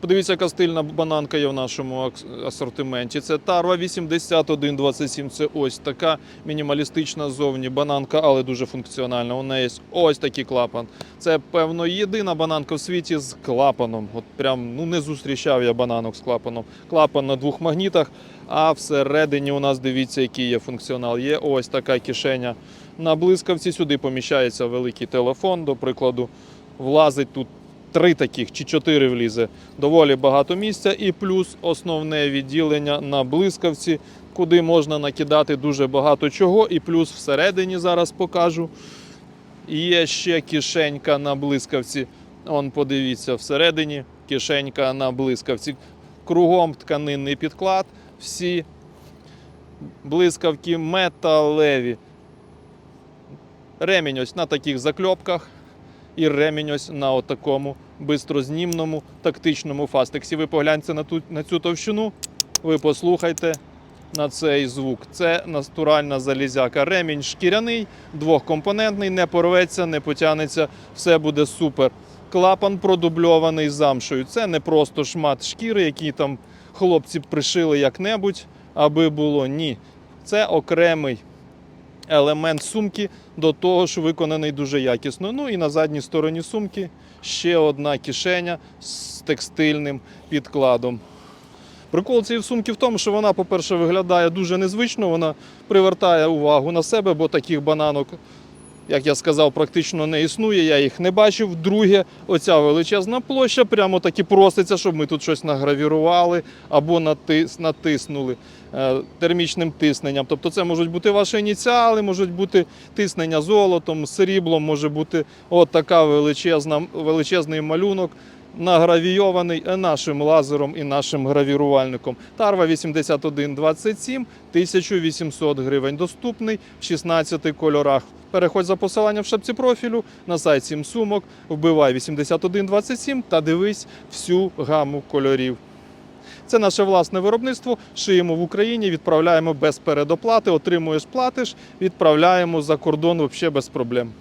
Подивіться, яка стильна бананка є в нашому асортименті. Це Тарва 8127. Це ось така мінімалістична зовні бананка, але дуже функціональна. У неї є ось такий клапан. Це, певно, єдина бананка в світі з клапаном. От прям ну не зустрічав я бананок з клапаном. Клапан на двох магнітах. А всередині у нас дивіться, який є функціонал. Є ось така кишеня. На блискавці сюди поміщається великий телефон, до прикладу, влазить тут три таких чи чотири влізе. Доволі багато місця, і плюс основне відділення на блискавці, куди можна накидати дуже багато чого. І плюс всередині зараз покажу. Є ще кишенька на блискавці. Он подивіться, всередині кишенька на блискавці. Кругом тканинний підклад. Всі блискавки металеві. Ремінь ось на таких закльопках і ремінь ось на отакому бистрознімному тактичному фастексі. Ви погляньте на, ту, на цю товщину, ви послухайте на цей звук. Це натуральна залізяка. Ремінь шкіряний, двохкомпонентний, не порветься, не потягнеться, все буде супер. Клапан продубльований замшою. Це не просто шмат шкіри, який там хлопці пришили як-небудь, аби було. Ні. Це окремий елемент сумки до того ж виконаний дуже якісно. Ну і на задній стороні сумки ще одна кишеня з текстильним підкладом. Прикол цієї сумки в тому, що вона, по-перше, виглядає дуже незвично, вона привертає увагу на себе, бо таких бананок, як я сказав, практично не існує, я їх не бачив. Друге, оця величезна площа прямо таки проситься, щоб ми тут щось награвірували або натис, натиснули е, термічним тисненням. Тобто це можуть бути ваші ініціали, можуть бути тиснення золотом, сріблом, може бути от така величезна, величезний малюнок. Награвійований нашим лазером і нашим гравірувальником. Тарва 8127, 1800 гривень. Доступний в 16 кольорах. Переходь за посиланням в шапці профілю на сайт 7 сумок, вбивай 8127 та дивись всю гаму кольорів. Це наше власне виробництво. Шиємо в Україні, відправляємо без передоплати, отримуєш платиш, відправляємо за кордон взагалі без проблем.